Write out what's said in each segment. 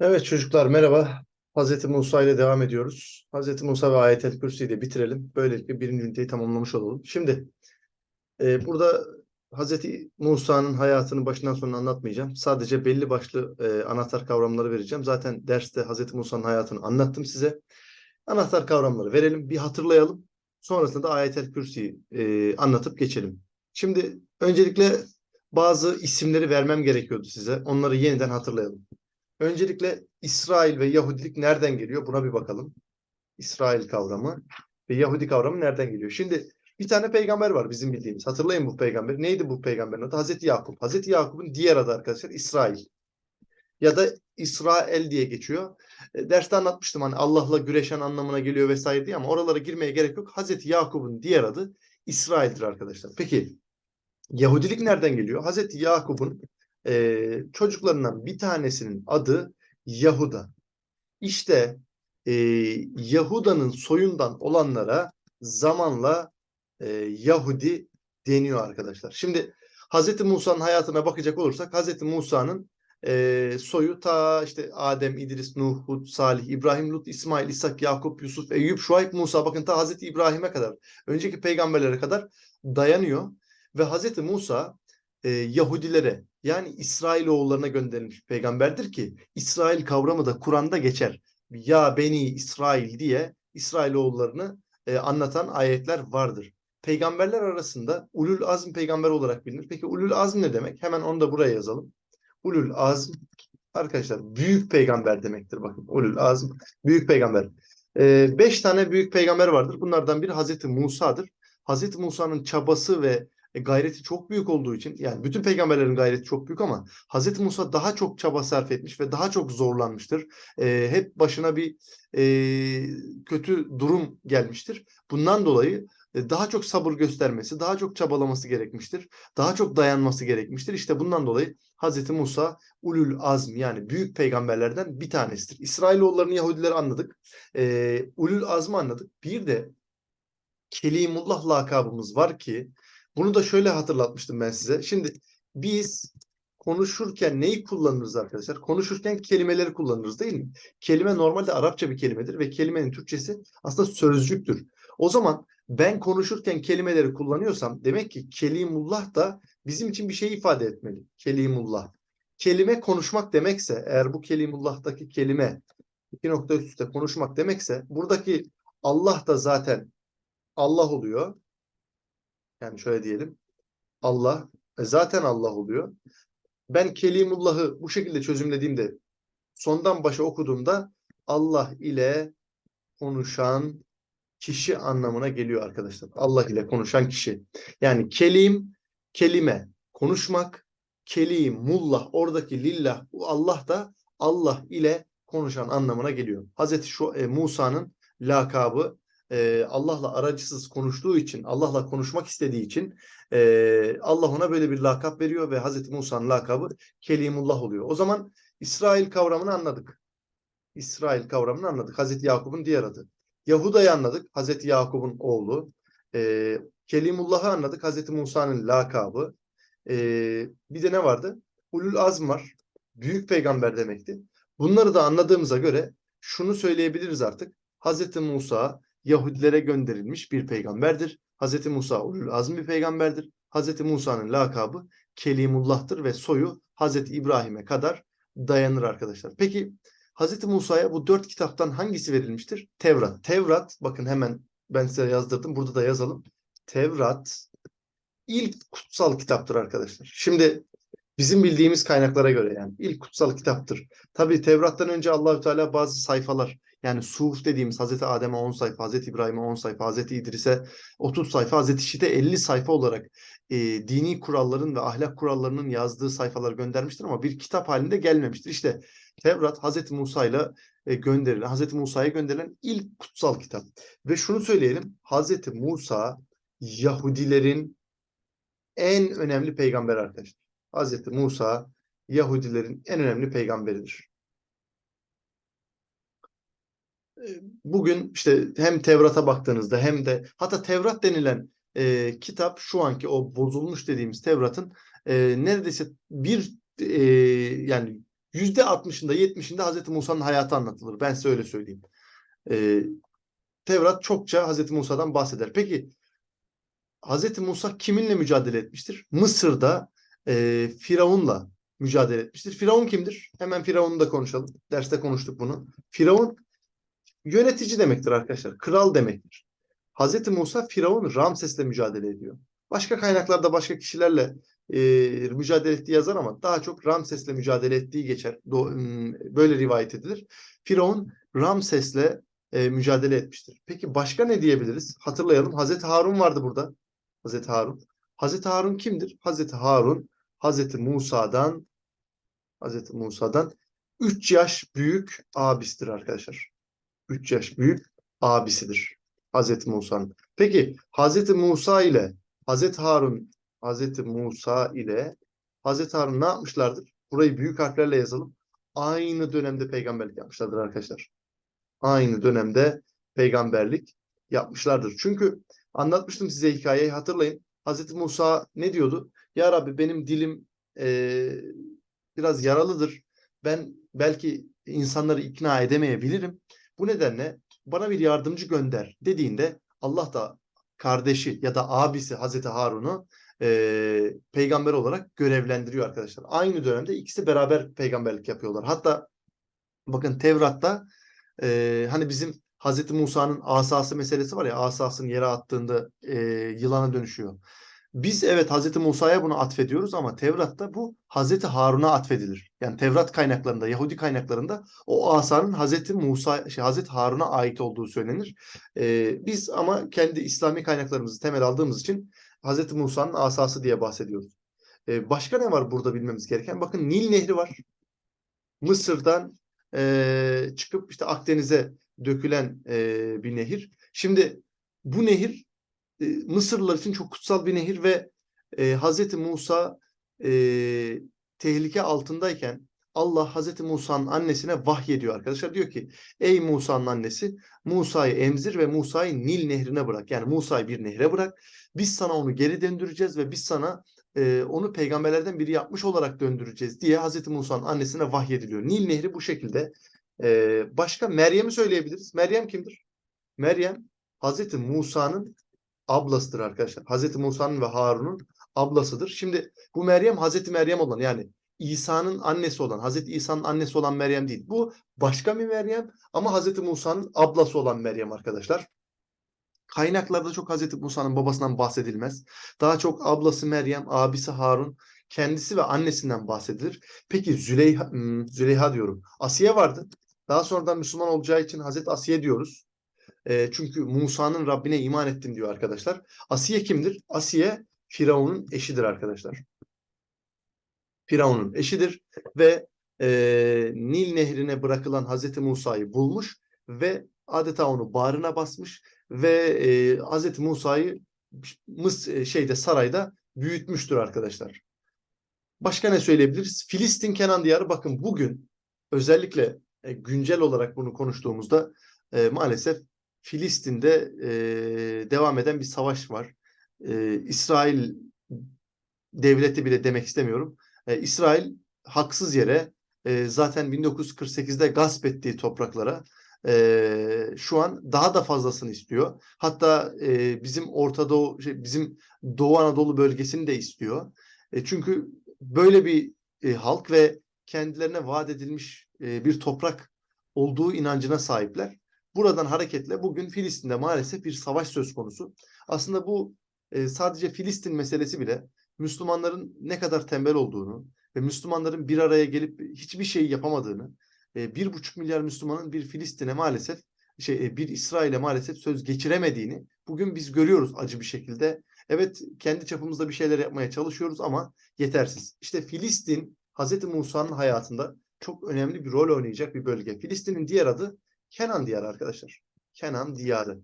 Evet çocuklar merhaba. Hazreti Musa ile devam ediyoruz. Hazreti Musa ve Ayet-el Kürsi'yi de bitirelim. Böylelikle birinci üniteyi tamamlamış olalım. Şimdi e, burada Hazreti Musa'nın hayatını başından sonuna anlatmayacağım. Sadece belli başlı e, anahtar kavramları vereceğim. Zaten derste Hazreti Musa'nın hayatını anlattım size. Anahtar kavramları verelim, bir hatırlayalım. Sonrasında da Ayet-el Kürsi'yi e, anlatıp geçelim. Şimdi öncelikle bazı isimleri vermem gerekiyordu size. Onları yeniden hatırlayalım. Öncelikle İsrail ve Yahudilik nereden geliyor? Buna bir bakalım. İsrail kavramı ve Yahudi kavramı nereden geliyor? Şimdi bir tane peygamber var bizim bildiğimiz. Hatırlayın bu peygamberi. Neydi bu peygamberin adı? Hazreti Yakup. Hazreti Yakup'un diğer adı arkadaşlar İsrail. Ya da İsrail diye geçiyor. E, derste anlatmıştım hani Allah'la güreşen anlamına geliyor vesaire diye ama oralara girmeye gerek yok. Hazreti Yakup'un diğer adı İsrail'dir arkadaşlar. Peki Yahudilik nereden geliyor? Hazreti Yakup'un e, çocuklarından bir tanesinin adı Yahuda. İşte e, Yahuda'nın soyundan olanlara zamanla e, Yahudi deniyor arkadaşlar. Şimdi Hazreti Musa'nın hayatına bakacak olursak Hazreti Musa'nın e, soyu ta işte Adem, İdris, Nuh, Hud, Salih, İbrahim, Lut, İsmail, İshak, Yakup, Yusuf, Eyüp, Şuayb, Musa bakın ta Hazreti İbrahim'e kadar önceki peygamberlere kadar dayanıyor ve Hazreti Musa e, Yahudilere yani İsrailoğullarına gönderilmiş peygamberdir ki İsrail kavramı da Kur'an'da geçer. Ya Beni İsrail diye İsrailoğullarını e, anlatan ayetler vardır. Peygamberler arasında ulul azm peygamber olarak bilinir. Peki ulul azm ne demek? Hemen onu da buraya yazalım. Ulul azm arkadaşlar büyük peygamber demektir bakın. Ulul azm büyük peygamber. E, beş tane büyük peygamber vardır. Bunlardan biri Hazreti Musa'dır. Hazreti Musa'nın çabası ve e, gayreti çok büyük olduğu için yani bütün peygamberlerin gayreti çok büyük ama Hazreti Musa daha çok çaba sarf etmiş ve daha çok zorlanmıştır. E, hep başına bir e, kötü durum gelmiştir. Bundan dolayı e, daha çok sabır göstermesi, daha çok çabalaması gerekmiştir. Daha çok dayanması gerekmiştir. İşte bundan dolayı Hazreti Musa ulul azm yani büyük peygamberlerden bir tanesidir. İsrailoğullarını Yahudileri anladık. E, ulul azmı anladık. Bir de Kelimullah lakabımız var ki bunu da şöyle hatırlatmıştım ben size. Şimdi biz konuşurken neyi kullanırız arkadaşlar? Konuşurken kelimeleri kullanırız değil mi? Kelime normalde Arapça bir kelimedir ve kelimenin Türkçesi aslında sözcüktür. O zaman ben konuşurken kelimeleri kullanıyorsam demek ki kelimullah da bizim için bir şey ifade etmeli. Kelimullah. Kelime konuşmak demekse eğer bu kelimullah'taki kelime iki nokta üst üste konuşmak demekse buradaki Allah da zaten Allah oluyor. Yani şöyle diyelim. Allah e, zaten Allah oluyor. Ben Kelimullah'ı bu şekilde çözümlediğimde sondan başa okuduğumda Allah ile konuşan kişi anlamına geliyor arkadaşlar. Allah ile konuşan kişi. Yani kelim, kelime, konuşmak, kelimullah, oradaki lillah, Allah da Allah ile konuşan anlamına geliyor. Hazreti e, Musa'nın lakabı e, Allah'la aracısız konuştuğu için, Allah'la konuşmak istediği için e, Allah ona böyle bir lakap veriyor ve Hazreti Musa'nın lakabı Kelimullah oluyor. O zaman İsrail kavramını anladık. İsrail kavramını anladık. Hazreti Yakup'un diğer adı. Yahuda'yı anladık. Hazreti Yakup'un oğlu. E, Kelimullah'ı anladık. Hazreti Musa'nın lakabı. E, bir de ne vardı? Ulul Azm var. Büyük peygamber demekti. Bunları da anladığımıza göre şunu söyleyebiliriz artık. Hazreti Musa Yahudilere gönderilmiş bir peygamberdir. Hz. Musa ulul azm bir peygamberdir. Hz. Musa'nın lakabı Kelimullah'tır ve soyu Hz. İbrahim'e kadar dayanır arkadaşlar. Peki Hz. Musa'ya bu dört kitaptan hangisi verilmiştir? Tevrat. Tevrat bakın hemen ben size yazdırdım. Burada da yazalım. Tevrat ilk kutsal kitaptır arkadaşlar. Şimdi bizim bildiğimiz kaynaklara göre yani ilk kutsal kitaptır. Tabi Tevrat'tan önce Allahü Teala bazı sayfalar yani Suhuf dediğimiz Hazreti Adem'e 10 sayfa, Hazreti İbrahim'e 10 sayfa, Hazreti İdris'e 30 sayfa, Hazreti Şit'e 50 sayfa olarak e, dini kuralların ve ahlak kurallarının yazdığı sayfalar göndermiştir ama bir kitap halinde gelmemiştir. İşte Tevrat Hazreti Musa ile gönderilen, Hazreti Musa'ya gönderilen ilk kutsal kitap. Ve şunu söyleyelim, Hazreti Musa Yahudilerin en önemli peygamber arkadaşlar. Hazreti Musa Yahudilerin en önemli peygamberidir. Bugün işte hem Tevrat'a baktığınızda hem de hatta Tevrat denilen e, kitap şu anki o bozulmuş dediğimiz Tevrat'ın e, neredeyse bir e, yani Yüzde 60'ında 70'inde Hazreti Musa'nın hayatı anlatılır. Ben size öyle söyleyeyim. Ee, Tevrat çokça Hazreti Musa'dan bahseder. Peki Hazreti Musa kiminle mücadele etmiştir? Mısır'da e, Firavun'la mücadele etmiştir. Firavun kimdir? Hemen Firavun'u da konuşalım. Derste konuştuk bunu. Firavun yönetici demektir arkadaşlar. Kral demektir. Hazreti Musa Firavun Ramses'le mücadele ediyor. Başka kaynaklarda başka kişilerle e, mücadele ettiği yazar ama daha çok Ramses'le mücadele ettiği geçer. Do- m, böyle rivayet edilir. Firavun Ramses'le e, mücadele etmiştir. Peki başka ne diyebiliriz? Hatırlayalım. Hazreti Harun vardı burada. Hazreti Harun. Hazreti Harun kimdir? Hazreti Harun Hazreti Musa'dan Hazreti Musa'dan 3 yaş büyük abisidir arkadaşlar. 3 yaş büyük abisidir Hazreti Musa'nın. Peki Hazreti Musa ile Hazreti Harun Hazreti Musa ile Hazreti Harun ne yapmışlardır? Burayı büyük harflerle yazalım. Aynı dönemde peygamberlik yapmışlardır arkadaşlar. Aynı dönemde peygamberlik yapmışlardır. Çünkü anlatmıştım size hikayeyi hatırlayın. Hazreti Musa ne diyordu? Ya Rabbi benim dilim eee, biraz yaralıdır. Ben belki insanları ikna edemeyebilirim. Bu nedenle bana bir yardımcı gönder dediğinde Allah da kardeşi ya da abisi Hazreti Harun'u eee, peygamber olarak görevlendiriyor arkadaşlar. Aynı dönemde ikisi beraber peygamberlik yapıyorlar. Hatta bakın Tevrat'ta eee, hani bizim Hazreti Musa'nın asası meselesi var ya asasını yere attığında eee, yılana dönüşüyor. Biz evet Hazreti Musa'ya bunu atfediyoruz ama Tevrat'ta bu Hazreti Harun'a atfedilir. Yani Tevrat kaynaklarında, Yahudi kaynaklarında o asanın Hazreti Musa, şey, Hazreti Harun'a ait olduğu söylenir. Ee, biz ama kendi İslami kaynaklarımızı temel aldığımız için Hazreti Musa'nın asası diye bahsediyoruz. Ee, başka ne var burada bilmemiz gereken? Bakın Nil Nehri var. Mısır'dan eee, çıkıp işte Akdeniz'e dökülen eee, bir nehir. Şimdi bu nehir e, Mısırlılar için çok kutsal bir nehir ve e, Hazreti Musa e, tehlike altındayken Allah Hazreti Musa'nın annesine vahyediyor arkadaşlar. Diyor ki ey Musa'nın annesi Musa'yı emzir ve Musa'yı Nil nehrine bırak. Yani Musa'yı bir nehre bırak. Biz sana onu geri döndüreceğiz ve biz sana e, onu peygamberlerden biri yapmış olarak döndüreceğiz diye Hazreti Musa'nın annesine vahyediliyor. Nil nehri bu şekilde. E, başka Meryem'i söyleyebiliriz. Meryem kimdir? Meryem Hazreti Musa'nın ablasıdır arkadaşlar. Hazreti Musa'nın ve Harun'un ablasıdır. Şimdi bu Meryem Hazreti Meryem olan yani İsa'nın annesi olan, Hazreti İsa'nın annesi olan Meryem değil. Bu başka bir Meryem ama Hazreti Musa'nın ablası olan Meryem arkadaşlar. Kaynaklarda çok Hazreti Musa'nın babasından bahsedilmez. Daha çok ablası Meryem, abisi Harun, kendisi ve annesinden bahsedilir. Peki Züleyha, hmm, Züleyha diyorum. Asiye vardı. Daha sonradan Müslüman olacağı için Hazreti Asiye diyoruz. E, çünkü Musa'nın Rabbine iman ettim diyor arkadaşlar. Asiye kimdir? Asiye Firavun'un eşidir arkadaşlar. Firavun'un eşidir ve e, Nil nehrine bırakılan Hazreti Musa'yı bulmuş ve adeta onu bağrına basmış ve e, Hazreti Musa'yı Mıs şeyde sarayda büyütmüştür arkadaşlar. Başka ne söyleyebiliriz? Filistin Kenan diyarı bakın bugün özellikle e, güncel olarak bunu konuştuğumuzda e, maalesef Filistin'de e, devam eden bir savaş var. E, İsrail devleti bile demek istemiyorum. E, İsrail haksız yere e, zaten 1948'de gasp ettiği topraklara e, şu an daha da fazlasını istiyor. Hatta e, bizim Orta Doğu, şey, bizim Doğu Anadolu bölgesini de istiyor. E, çünkü böyle bir e, halk ve kendilerine vaat edilmiş e, bir toprak olduğu inancına sahipler. Buradan hareketle bugün Filistin'de maalesef bir savaş söz konusu. Aslında bu e, sadece Filistin meselesi bile Müslümanların ne kadar tembel olduğunu ve Müslümanların bir araya gelip hiçbir şey yapamadığını, e, bir buçuk milyar Müslümanın bir Filistin'e maalesef şey e, bir İsrail'e maalesef söz geçiremediğini bugün biz görüyoruz acı bir şekilde. Evet kendi çapımızda bir şeyler yapmaya çalışıyoruz ama yetersiz. İşte Filistin Hazreti Musa'nın hayatında çok önemli bir rol oynayacak bir bölge. Filistin'in diğer adı Kenan diyarı arkadaşlar. Kenan diyarı.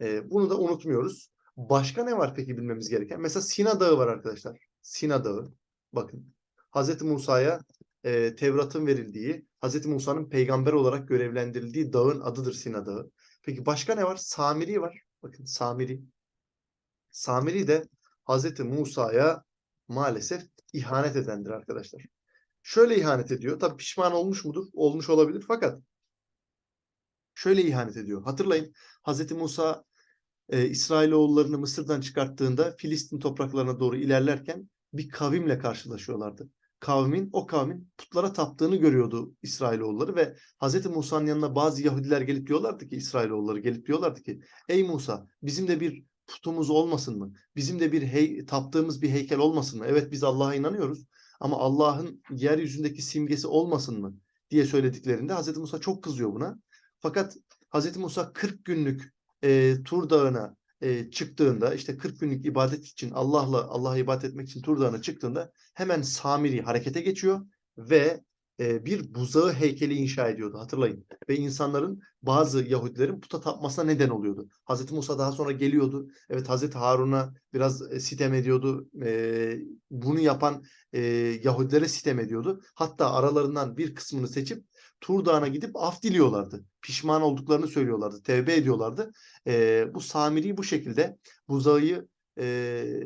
Ee, bunu da unutmuyoruz. Başka ne var peki bilmemiz gereken? Mesela Sina Dağı var arkadaşlar. Sina Dağı. Bakın. Hazreti Musa'ya e, Tevrat'ın verildiği, Hazreti Musa'nın peygamber olarak görevlendirildiği dağın adıdır Sina Dağı. Peki başka ne var? Samiri var. Bakın Samiri. Samiri de Hazreti Musa'ya maalesef ihanet edendir arkadaşlar. Şöyle ihanet ediyor. Tabii pişman olmuş mudur? Olmuş olabilir fakat şöyle ihanet ediyor. Hatırlayın Hazreti Musa e, İsrailoğullarını Mısır'dan çıkarttığında Filistin topraklarına doğru ilerlerken bir kavimle karşılaşıyorlardı. Kavmin, o kavmin putlara taptığını görüyordu İsrailoğulları ve Hazreti Musa'nın yanına bazı Yahudiler gelip diyorlardı ki İsrailoğulları gelip diyorlardı ki Ey Musa bizim de bir putumuz olmasın mı? Bizim de bir hey, taptığımız bir heykel olmasın mı? Evet biz Allah'a inanıyoruz ama Allah'ın yeryüzündeki simgesi olmasın mı? diye söylediklerinde Hazreti Musa çok kızıyor buna. Fakat Hazreti Musa 40 günlük e, Tur Dağı'na e, çıktığında işte 40 günlük ibadet için Allah'la Allah'a ibadet etmek için Tur Dağı'na çıktığında hemen Samiri harekete geçiyor ve e, bir buzağı heykeli inşa ediyordu hatırlayın. Ve insanların bazı Yahudilerin puta tapmasına neden oluyordu. Hazreti Musa daha sonra geliyordu. Evet Hazreti Harun'a biraz e, sitem ediyordu. E, bunu yapan e, Yahudilere sitem ediyordu. Hatta aralarından bir kısmını seçip Tur Dağı'na gidip af diliyorlardı. Pişman olduklarını söylüyorlardı. Tevbe ediyorlardı. E, bu Samiri bu şekilde buzağı e,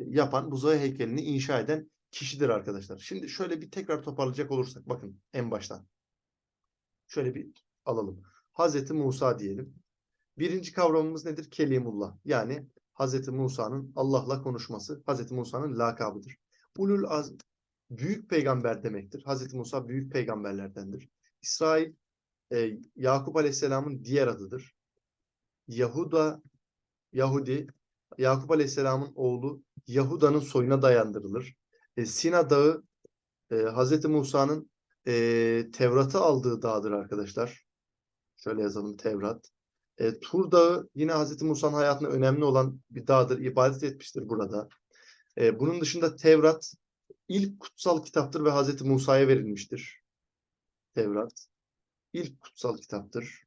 yapan, buzağı heykelini inşa eden kişidir arkadaşlar. Şimdi şöyle bir tekrar toparlayacak olursak bakın en baştan. Şöyle bir alalım. Hazreti Musa diyelim. Birinci kavramımız nedir? Kelimullah. Yani Hazreti Musa'nın Allah'la konuşması. Hazreti Musa'nın lakabıdır. Ulul azm büyük peygamber demektir. Hazreti Musa büyük peygamberlerdendir. İsrail e, Yakup Aleyhisselam'ın diğer adıdır. Yahuda Yahudi Yakup Aleyhisselam'ın oğlu Yahuda'nın soyuna dayandırılır. E, Sina Dağı e, Hazreti Musa'nın e, Tevrat'ı aldığı dağdır arkadaşlar. Şöyle yazalım Tevrat. E, Tur Dağı yine Hazreti Musa'nın hayatında önemli olan bir dağdır. İbadet etmiştir burada. E, bunun dışında Tevrat ilk kutsal kitaptır ve Hazreti Musa'ya verilmiştir. Tevrat ilk kutsal kitaptır.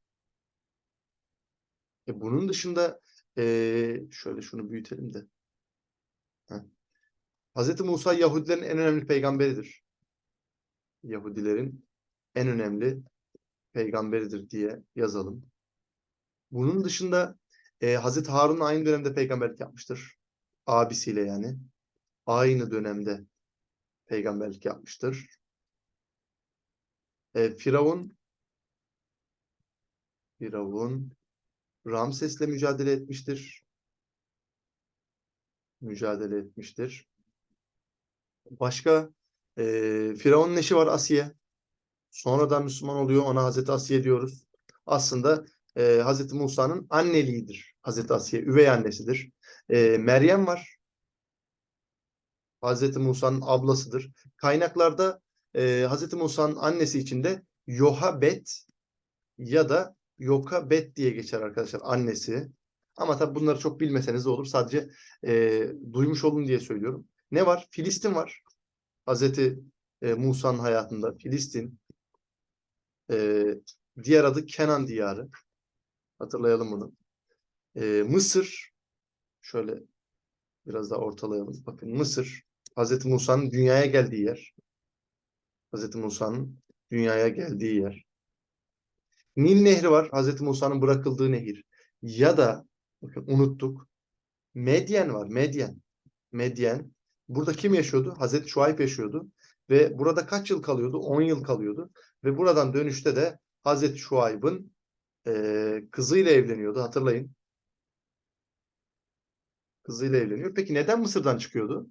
E, bunun dışında e, şöyle şunu büyütelim de. Heh. Hz. Musa Yahudilerin en önemli peygamberidir. Yahudilerin en önemli peygamberidir diye yazalım. Bunun dışında e, Hz. Harun aynı dönemde peygamberlik yapmıştır. Abisiyle yani. Aynı dönemde peygamberlik yapmıştır. E, Firavun Firavun Ramses'le mücadele etmiştir. Mücadele etmiştir. Başka e, Firavun'un eşi var Asiye. Sonradan Müslüman oluyor. Ona Hazreti Asiye diyoruz. Aslında e, Hazreti Musa'nın anneliğidir. Hazreti Asiye. Üvey annesidir. E, Meryem var. Hazreti Musa'nın ablasıdır. Kaynaklarda e, Hazreti Musa'nın annesi içinde Yohabet ya da Yokabet diye geçer arkadaşlar annesi. Ama tabii bunları çok bilmeseniz de olur. Sadece e, duymuş olun diye söylüyorum. Ne var? Filistin var. Hazreti e, Musa'nın hayatında Filistin. E, diğer adı Kenan diyarı. Hatırlayalım bunu. E, Mısır. Şöyle biraz daha ortalayalım. Bakın Mısır. Hazreti Musa'nın dünyaya geldiği yer. Hazreti Musa'nın dünyaya geldiği yer. Nil Nehri var. Hazreti Musa'nın bırakıldığı nehir. Ya da bakın unuttuk. Medyen var. Medyen. Medyen. Burada kim yaşıyordu? Hazreti Şuayb yaşıyordu. Ve burada kaç yıl kalıyordu? 10 yıl kalıyordu. Ve buradan dönüşte de Hazreti Şuayb'ın e, kızıyla evleniyordu. Hatırlayın. Kızıyla evleniyor. Peki neden Mısır'dan çıkıyordu?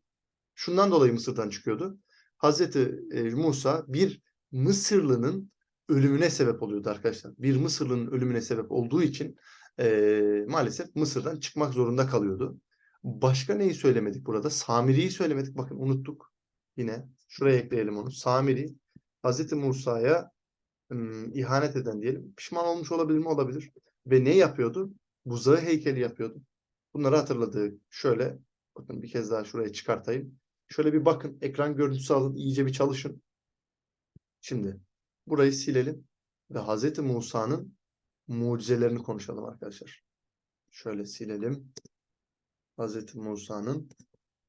Şundan dolayı Mısır'dan çıkıyordu. Hazreti e, Musa bir Mısırlı'nın ölümüne sebep oluyordu arkadaşlar. Bir Mısırlı'nın ölümüne sebep olduğu için e, maalesef Mısır'dan çıkmak zorunda kalıyordu. Başka neyi söylemedik burada? Samiri'yi söylemedik. Bakın unuttuk. Yine şuraya ekleyelim onu. Samiri Hazreti Musa'ya ihanet eden diyelim. Pişman olmuş olabilir mi? Olabilir. Ve ne yapıyordu? Buzağı heykeli yapıyordu. Bunları hatırladık. Şöyle bakın bir kez daha şuraya çıkartayım. Şöyle bir bakın. Ekran görüntüsü alın. iyice bir çalışın. Şimdi burayı silelim. Ve Hazreti Musa'nın mucizelerini konuşalım arkadaşlar. Şöyle silelim. Hazreti Musa'nın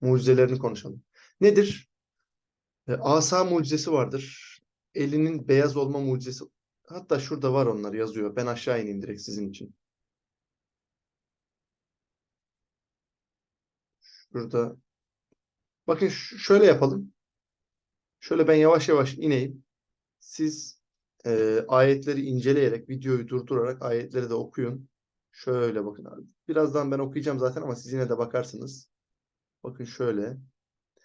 mucizelerini konuşalım. Nedir? E, asa mucizesi vardır. Elinin beyaz olma mucizesi. Hatta şurada var onlar yazıyor. Ben aşağı ineyim direkt sizin için. Şurada. Bakın şöyle yapalım. Şöyle ben yavaş yavaş ineyim. Siz e, ayetleri inceleyerek, videoyu durdurarak ayetleri de okuyun. Şöyle bakın abi. Birazdan ben okuyacağım zaten ama siz yine de bakarsınız. Bakın şöyle.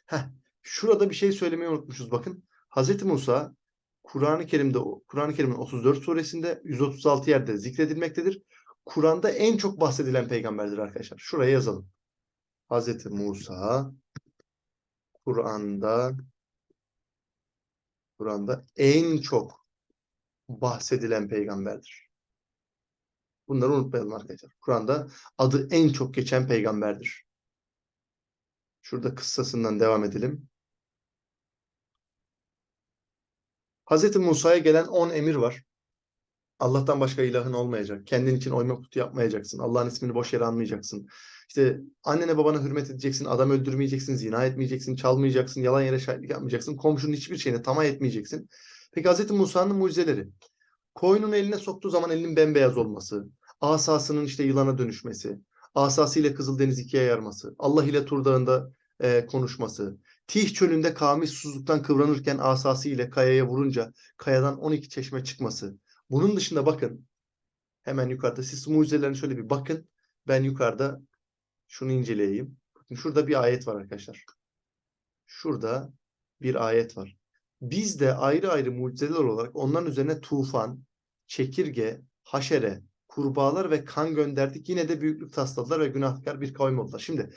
Heh, şurada bir şey söylemeyi unutmuşuz bakın. Hazreti Musa Kur'an-ı Kerim'de Kur'an-ı Kerim'in 34 suresinde 136 yerde zikredilmektedir. Kur'an'da en çok bahsedilen peygamberdir arkadaşlar. Şuraya yazalım. Hazreti Musa Kur'an'da Kur'an'da en çok bahsedilen peygamberdir. Bunları unutmayalım arkadaşlar. Kur'an'da adı en çok geçen peygamberdir. Şurada kıssasından devam edelim. Hazreti Musa'ya gelen 10 emir var. Allah'tan başka ilahın olmayacak. Kendin için oyma putu yapmayacaksın. Allah'ın ismini boş yere anmayacaksın. İşte annene babana hürmet edeceksin. Adam öldürmeyeceksin. Zina etmeyeceksin. Çalmayacaksın. Yalan yere şahitlik yapmayacaksın. Komşunun hiçbir şeyine tamah etmeyeceksin. Peki Hazreti Musa'nın mucizeleri. Koyunun eline soktuğu zaman elinin bembeyaz olması. Asasının işte yılana dönüşmesi. Asasıyla Kızıldeniz ikiye yarması. Allah ile Tur Dağı'nda e, konuşması. Tih çölünde kavmi susuzluktan kıvranırken asası ile kayaya vurunca kayadan 12 çeşme çıkması. Bunun dışında bakın hemen yukarıda siz mucizelerine şöyle bir bakın. Ben yukarıda şunu inceleyeyim. Bakın şurada bir ayet var arkadaşlar. Şurada bir ayet var. Biz de ayrı ayrı mucizeler olarak onların üzerine tufan, çekirge, haşere, kurbağalar ve kan gönderdik. Yine de büyüklük tasladılar ve günahkar bir kavim oldular. Şimdi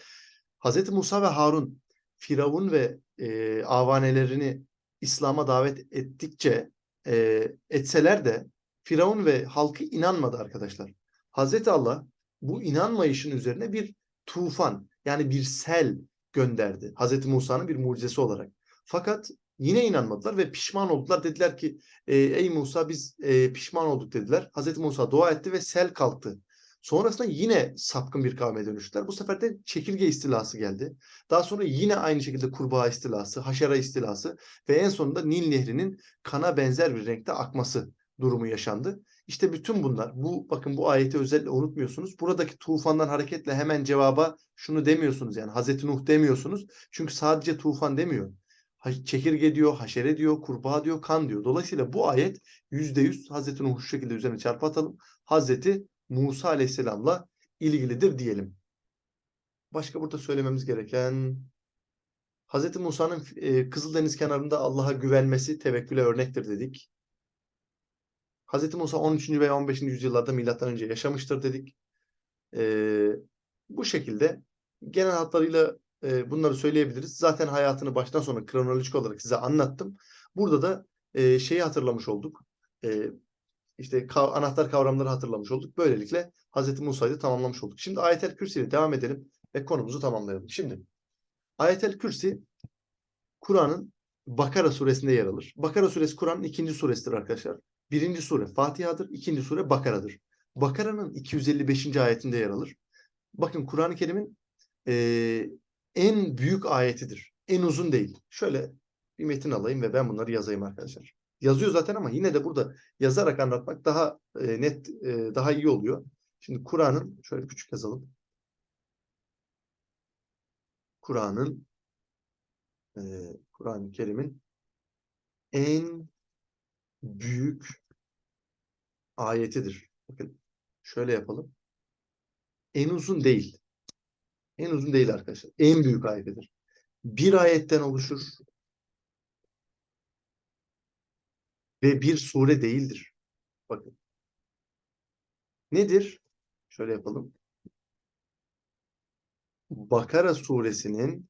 Hz. Musa ve Harun Firavun ve e, avanelerini İslam'a davet ettikçe e, etseler de Firavun ve halkı inanmadı arkadaşlar. Hazreti Allah bu inanmayışın üzerine bir tufan yani bir sel gönderdi. Hazreti Musa'nın bir mucizesi olarak. Fakat yine inanmadılar ve pişman oldular. Dediler ki e, ey Musa biz e, pişman olduk dediler. Hazreti Musa dua etti ve sel kalktı. Sonrasında yine sapkın bir kavme dönüştüler. Bu sefer de çekirge istilası geldi. Daha sonra yine aynı şekilde kurbağa istilası, haşera istilası ve en sonunda Nil Nehri'nin kana benzer bir renkte akması durumu yaşandı. İşte bütün bunlar, bu bakın bu ayeti özellikle unutmuyorsunuz. Buradaki tufandan hareketle hemen cevaba şunu demiyorsunuz yani Hazreti Nuh demiyorsunuz. Çünkü sadece tufan demiyor. Çekirge diyor, haşere diyor, kurbağa diyor, kan diyor. Dolayısıyla bu ayet yüzde yüz Hazreti Nuh şu şekilde üzerine çarpı atalım. Hazreti Musa Aleyhisselam'la ilgilidir diyelim. Başka burada söylememiz gereken Hz. Musa'nın e, Kızıldeniz kenarında Allah'a güvenmesi tevekküle örnektir dedik. Hz. Musa 13. veya 15. yüzyıllarda milattan önce yaşamıştır dedik. E, bu şekilde genel hatlarıyla e, bunları söyleyebiliriz. Zaten hayatını baştan sona kronolojik olarak size anlattım. Burada da e, şeyi hatırlamış olduk. E, işte kav anahtar kavramları hatırlamış olduk. Böylelikle Hz. Musa'yı tamamlamış olduk. Şimdi Ayetel Kürsi ile devam edelim ve konumuzu tamamlayalım. Şimdi Ayetel Kürsi Kur'an'ın Bakara suresinde yer alır. Bakara suresi Kur'an'ın ikinci suresidir arkadaşlar. Birinci sure Fatiha'dır, ikinci sure Bakara'dır. Bakara'nın 255. ayetinde yer alır. Bakın Kur'an-ı Kerim'in e, en büyük ayetidir. En uzun değil. Şöyle bir metin alayım ve ben bunları yazayım arkadaşlar yazıyor zaten ama yine de burada yazarak anlatmak daha e, net, e, daha iyi oluyor. Şimdi Kur'an'ın, şöyle küçük yazalım. Kur'an'ın, e, Kur'an-ı Kerim'in en büyük ayetidir. Bakın şöyle yapalım. En uzun değil. En uzun değil arkadaşlar. En büyük ayetidir. Bir ayetten oluşur. ve bir sure değildir. Bakın. Nedir? Şöyle yapalım. Bakara suresinin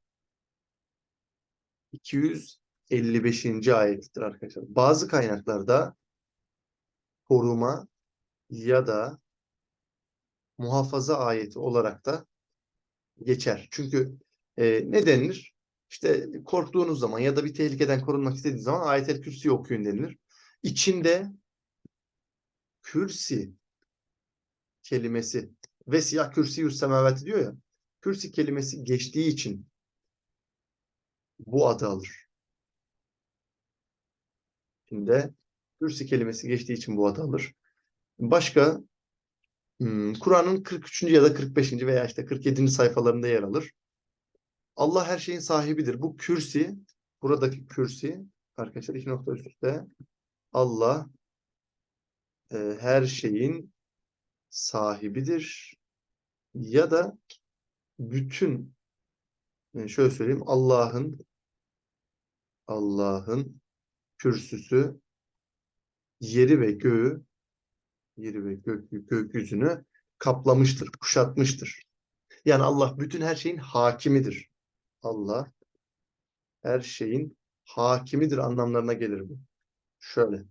255. ayetidir arkadaşlar. Bazı kaynaklarda koruma ya da muhafaza ayeti olarak da geçer. Çünkü e, ne denilir? İşte korktuğunuz zaman ya da bir tehlikeden korunmak istediğiniz zaman ayetel kürsüyü okuyun denilir içinde kürsi kelimesi ve siyah kürsi yüz diyor ya kürsi kelimesi geçtiği için bu adı alır. İçinde kürsi kelimesi geçtiği için bu adı alır. Başka hmm, Kur'an'ın 43. ya da 45. veya işte 47. sayfalarında yer alır. Allah her şeyin sahibidir. Bu kürsi, buradaki kürsi arkadaşlar iki nokta üst üste Allah e, her şeyin sahibidir ya da bütün e, şöyle söyleyeyim Allah'ın Allah'ın kürsüsü yeri ve göğü yeri ve gök, gökyüzünü kaplamıştır, kuşatmıştır. Yani Allah bütün her şeyin hakimidir. Allah her şeyin hakimidir anlamlarına gelir bu. Şöyle.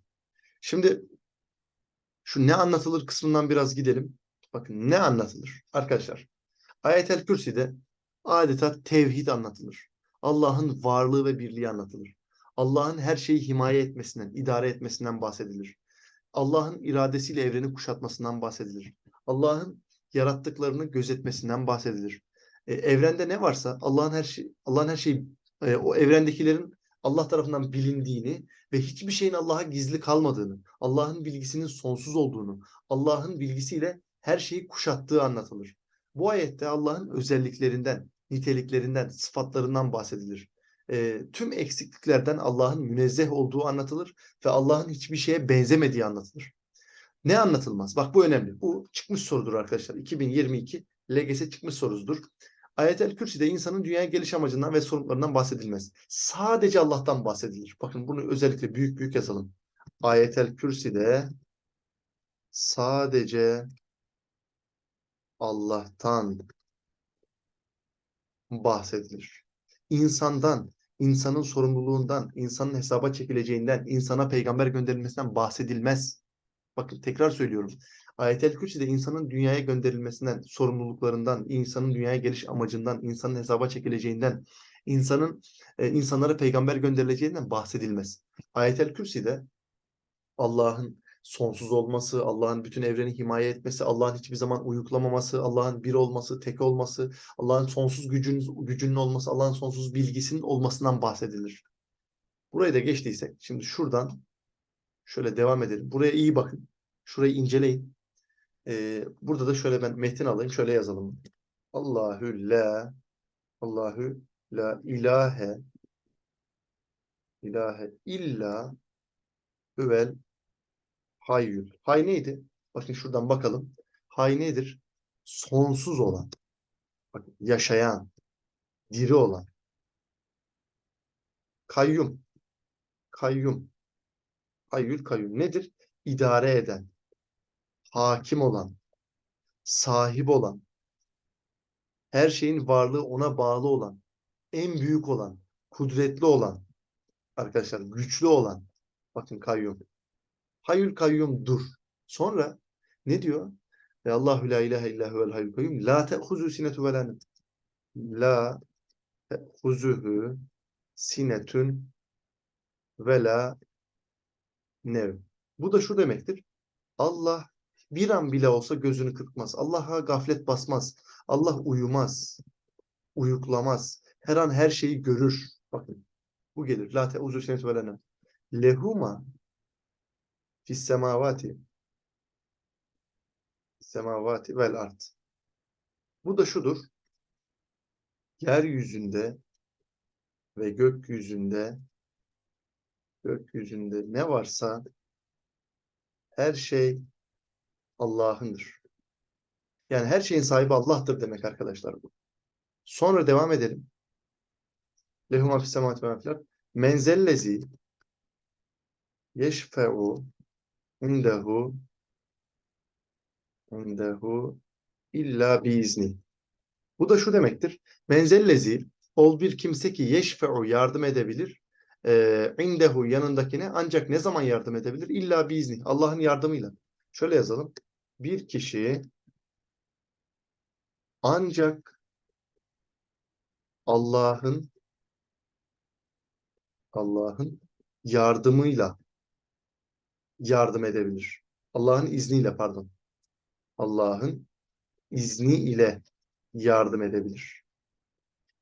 Şimdi şu ne anlatılır kısmından biraz gidelim. Bakın ne anlatılır? Arkadaşlar Ayet-el Kürsi'de adeta tevhid anlatılır. Allah'ın varlığı ve birliği anlatılır. Allah'ın her şeyi himaye etmesinden, idare etmesinden bahsedilir. Allah'ın iradesiyle evreni kuşatmasından bahsedilir. Allah'ın yarattıklarını gözetmesinden bahsedilir. E, evrende ne varsa Allah'ın her şey Allah'ın her şeyi e, o evrendekilerin Allah tarafından bilindiğini ve hiçbir şeyin Allah'a gizli kalmadığını, Allah'ın bilgisinin sonsuz olduğunu, Allah'ın bilgisiyle her şeyi kuşattığı anlatılır. Bu ayette Allah'ın özelliklerinden, niteliklerinden, sıfatlarından bahsedilir. E, tüm eksikliklerden Allah'ın münezzeh olduğu anlatılır ve Allah'ın hiçbir şeye benzemediği anlatılır. Ne anlatılmaz? Bak bu önemli. Bu çıkmış sorudur arkadaşlar. 2022 LGS çıkmış sorusudur. Ayet-el Kürsi'de insanın dünyaya geliş amacından ve sorumluluklarından bahsedilmez. Sadece Allah'tan bahsedilir. Bakın bunu özellikle büyük büyük yazalım. Ayet-el Kürsi'de sadece Allah'tan bahsedilir. İnsandan, insanın sorumluluğundan, insanın hesaba çekileceğinden, insana peygamber gönderilmesinden bahsedilmez. Bakın tekrar söylüyorum. Ayet-el Kürsi'de insanın dünyaya gönderilmesinden, sorumluluklarından, insanın dünyaya geliş amacından, insanın hesaba çekileceğinden, insanın e, insanlara peygamber gönderileceğinden bahsedilmez. Ayet-el Kürsi'de Allah'ın sonsuz olması, Allah'ın bütün evreni himaye etmesi, Allah'ın hiçbir zaman uyuklamaması, Allah'ın bir olması, tek olması, Allah'ın sonsuz gücünün, gücünün olması, Allah'ın sonsuz bilgisinin olmasından bahsedilir. Burayı da geçtiysek, şimdi şuradan şöyle devam edelim. Buraya iyi bakın. Şurayı inceleyin. Ee, burada da şöyle ben metin alayım. Şöyle yazalım. Allahü la Allahü la ilahe ilahe illa huvel hayyül. Hay neydi? Bakın şuradan bakalım. Hay nedir? Sonsuz olan. Bakın yaşayan, diri olan. Kayyum. Kayyum. Hayyül kayyum nedir? İdare eden, hakim olan, sahip olan, her şeyin varlığı ona bağlı olan, en büyük olan, kudretli olan, arkadaşlar güçlü olan, bakın kayyum. Hayyül kayyum dur. Sonra ne diyor? Ve Allahu la ilahe illa huvel hayyul kayyum la te'huzu sinetu ve la la te'huzuhu sinetun ve la nev. Bu da şu demektir. Allah bir an bile olsa gözünü kırpmaz. Allah'a gaflet basmaz. Allah uyumaz. Uyuklamaz. Her an her şeyi görür. Bakın bu gelir. La te'uzu sinetu ve la nev. Lehuma fis semavati semavati vel art. Bu da şudur. Yeryüzünde ve gökyüzünde gökyüzünde ne varsa her şey Allah'ındır. Yani her şeyin sahibi Allah'tır demek arkadaşlar bu. Sonra devam edelim. Lehuma fis semavati art. Menzellezi yeşfe'u indehu indehu illa biizni. Bu da şu demektir. Menzellezi ol bir kimse ki yeşfe'u yardım edebilir. E, indehu yanındakine ancak ne zaman yardım edebilir? İlla biizni. Allah'ın yardımıyla. Şöyle yazalım. Bir kişi ancak Allah'ın Allah'ın yardımıyla yardım edebilir. Allah'ın izniyle pardon. Allah'ın izni ile yardım edebilir.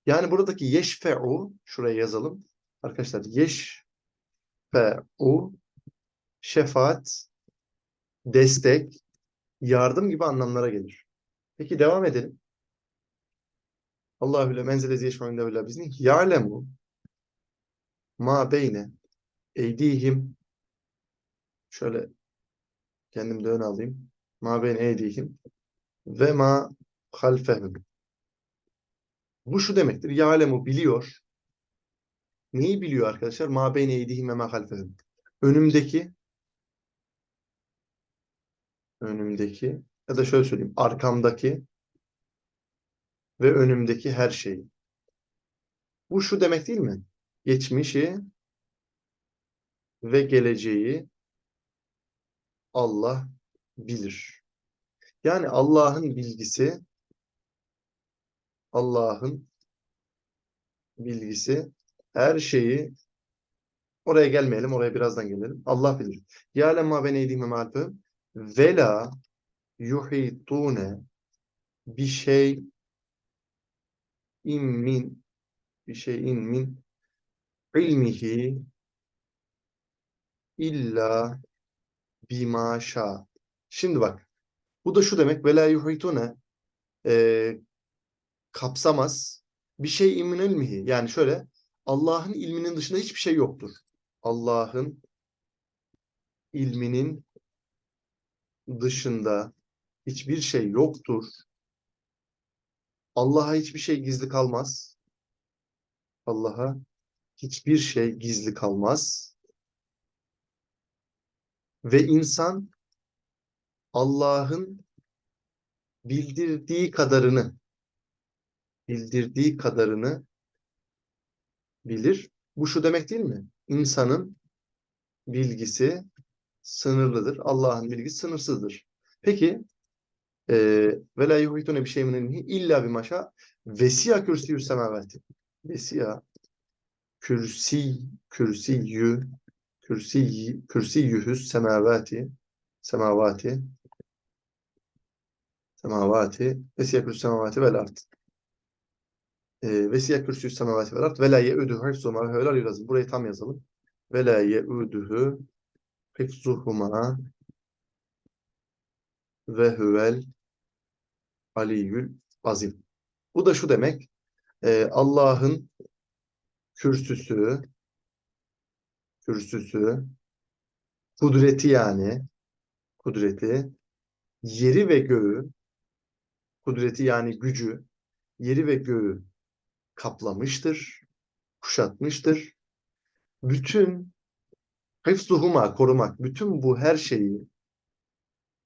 Yani buradaki yeşfe'u şuraya yazalım. Arkadaşlar yeşfe'u şefaat, destek, yardım gibi anlamlara gelir. Peki devam edelim. Allahü le menzilezi yeşfe'u bizni ya'lemu ma beyne eydihim şöyle kendim de öne alayım. Ma beyne eydihim ve ma halfehum. Bu şu demektir. Ya'lemu biliyor. Neyi biliyor arkadaşlar? Ma beyne eydihim ve ma halfehum. Önümdeki önümdeki ya da şöyle söyleyeyim. Arkamdaki ve önümdeki her şeyi. Bu şu demek değil mi? Geçmişi ve geleceği Allah bilir. Yani Allah'ın bilgisi Allah'ın bilgisi her şeyi oraya gelmeyelim, oraya birazdan gelelim. Allah bilir. Ya lemma ben eydihim ve ve la yuhitune bir şey min bir şeyin min ilmihi illa bima şa. Şimdi bak. Bu da şu demek. Ve la yuhitune e, kapsamaz. Bir şey min ilmihi. Yani şöyle Allah'ın ilminin dışında hiçbir şey yoktur. Allah'ın ilminin dışında hiçbir şey yoktur. Allah'a hiçbir şey gizli kalmaz. Allah'a hiçbir şey gizli kalmaz. Ve insan Allah'ın bildirdiği kadarını bildirdiği kadarını bilir. Bu şu demek değil mi? İnsanın bilgisi sınırlıdır. Allah'ın bilgisi sınırsızdır. Peki ve la yuhitune bir şeyin ilmihi illa bir maşa vesiya kürsiyü semavati. Vesiya kürsi kürsiyü kürsi kürsiyühüs semavati semavati semavati vesiya kürsü semavati vel art. E, vesiya kürsü semavati vel art ve la ye'uduhu hifzuhuma ve helal lazım. Burayı tam yazalım. Ve la ye'uduhu hifzuhuma ve huvel aliyyül azim. Bu da şu demek. E, Allah'ın kürsüsü kürsüsü kudreti yani kudreti yeri ve göğü kudreti yani gücü yeri ve göğü kaplamıştır, kuşatmıştır. Bütün hıfzuhuma korumak, bütün bu her şeyi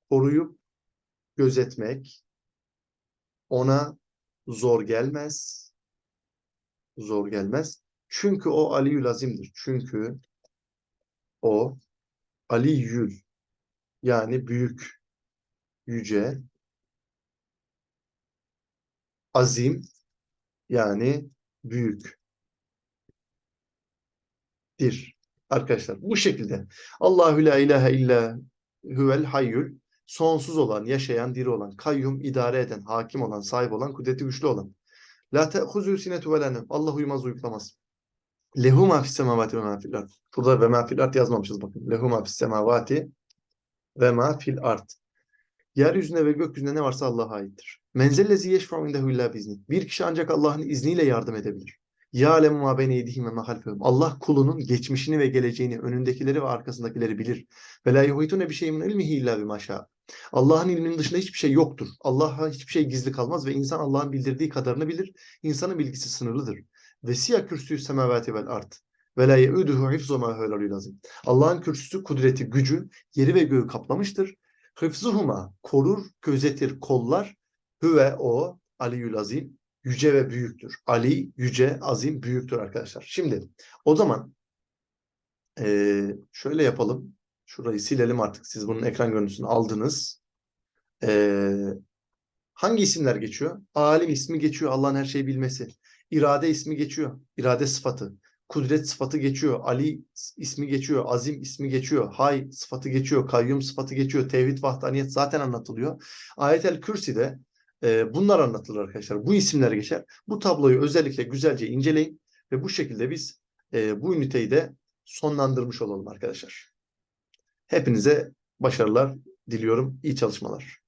koruyup gözetmek ona zor gelmez. Zor gelmez. Çünkü o Aliül Azim'dir. Çünkü o Aliyül yani büyük, yüce, azim yani büyük dir. Arkadaşlar bu şekilde Allahü la ilahe illa huvel hayyül sonsuz olan, yaşayan, diri olan, kayyum, idare eden, hakim olan, sahip olan, kudreti güçlü olan. La te'huzü sinetu ve Allah uyumaz, uyuklamaz. Lehu ma fis semavati ve ma fil ard. Burada ve ma fil ard yazmamışız bakın. Lehu ma fis semavati ve ma fil ard. Yeryüzünde ve gökyüzünde ne varsa Allah'a aittir. Menzellezi yeşfa'u indehu illa bizni. Bir kişi ancak Allah'ın izniyle yardım edebilir. Ya alemu ma beyne yedihim ve ma halfehum. Allah kulunun geçmişini ve geleceğini, önündekileri ve arkasındakileri bilir. Ve la yuhitune bi şeyin ilmihi illa bima şa. Allah'ın ilminin dışında hiçbir şey yoktur. Allah'a hiçbir şey gizli kalmaz ve insan Allah'ın bildirdiği kadarını bilir. İnsanın bilgisi sınırlıdır. Ve siyah kürsüyü semavati vel art. Ve la yeuduhu hifzuma lazım. Allah'ın kürsüsü, kudreti, gücü yeri ve göğü kaplamıştır. Hıfzuhuma korur, gözetir, kollar. Hüve o Aliül Azim yüce ve büyüktür. Ali yüce, azim, büyüktür arkadaşlar. Şimdi o zaman e, şöyle yapalım. Şurayı silelim artık. Siz bunun ekran görüntüsünü aldınız. E, hangi isimler geçiyor? Alim ismi geçiyor. Allah'ın her şeyi bilmesi. İrade ismi geçiyor. İrade sıfatı. Kudret sıfatı geçiyor. Ali ismi geçiyor. Azim ismi geçiyor. Hay sıfatı geçiyor. Kayyum sıfatı geçiyor. Tevhid, vahdaniyet zaten anlatılıyor. Ayetel Kürsi'de e, bunlar anlatılır arkadaşlar. Bu isimler geçer. Bu tabloyu özellikle güzelce inceleyin ve bu şekilde biz e, bu üniteyi de sonlandırmış olalım arkadaşlar. Hepinize başarılar diliyorum. İyi çalışmalar.